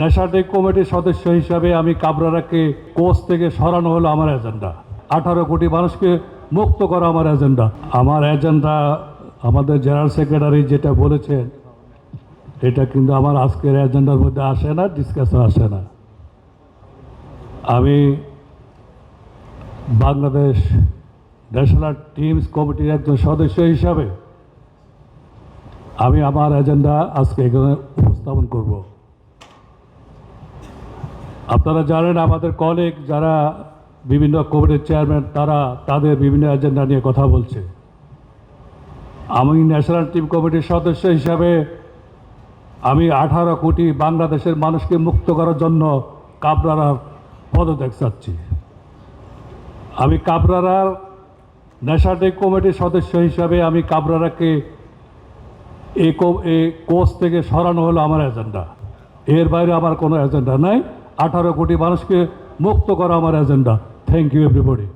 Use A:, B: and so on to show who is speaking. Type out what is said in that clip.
A: নেশাটেক কমিটির সদস্য হিসাবে আমি কাবরারাকে কোচ থেকে সরানো হলো আমার এজেন্ডা। আঠারো কোটি মানুষকে মুক্ত করা আমার এজেন্ডা। আমার এজেন্ডা, আমাদের জেনারেল সেক্রেটারি যেটা বলেছেন, এটা কিন্তু আমার আজকের এজেন্ডার মধ্যে আসে না ডিসকাশন আসে না। আমি বাংলাদেশ ন্যাশনাল টিমস কমিটির একজন সদস্য হিসাবে আমি আমার এজেন্ডা আজকে এখানে উপস্থাপন করব। আপনারা জানেন আমাদের কলিগ যারা বিভিন্ন কমিটির চেয়ারম্যান তারা তাদের বিভিন্ন এজেন্ডা নিয়ে কথা বলছে। আমি ন্যাশনাল টিম কমিটির সদস্য হিসাবে আমি আঠারো কোটি বাংলাদেশের মানুষকে মুক্ত করার জন্য কাবরারার পদত্যাগ চাচ্ছি। আমি কাবরারার টিম কমিটির সদস্য হিসাবে আমি কাবরারাকে এই কোচ থেকে সরানো হলো আমার এজেন্ডা এর বাইরে আমার কোনো এজেন্ডা নাই। আঠারো কোটি মানুষকে মুক্ত করা আমার এজেন্ডা থ্যাংক ইউ এভরিবডি